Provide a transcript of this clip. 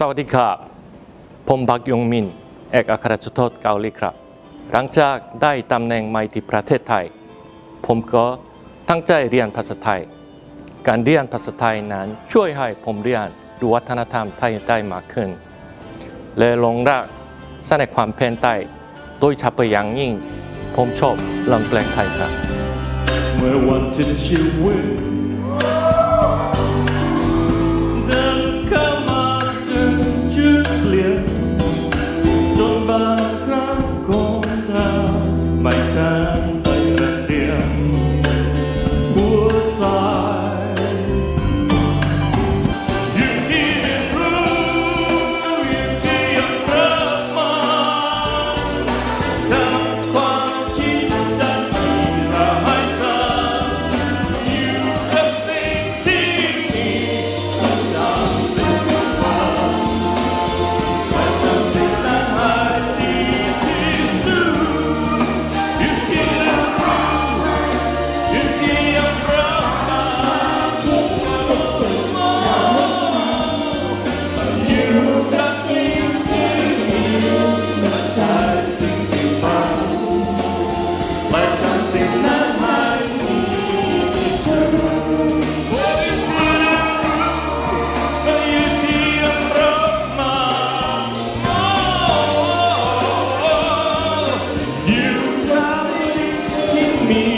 สวัสดีครับ ผมบักยงมิน เอกอัครราชทูตเกาหลีครับ หลังจากได้ตำแหน่งใหม่ที่ประเทศไทย ผมก็ตั้งใจเรียนภาษาไทย การเรียนภาษาไทยนั้นช่วยให้ผมเรียนดูวัฒนธรรมไทยได้มากขึ้น และลงรักสในความเป็นไทยโดยเฉพาะอย่างยิ่ง ผมชอบลำเพลงไทยครับ เมื่อวันที่ชีวิต Yeah. me.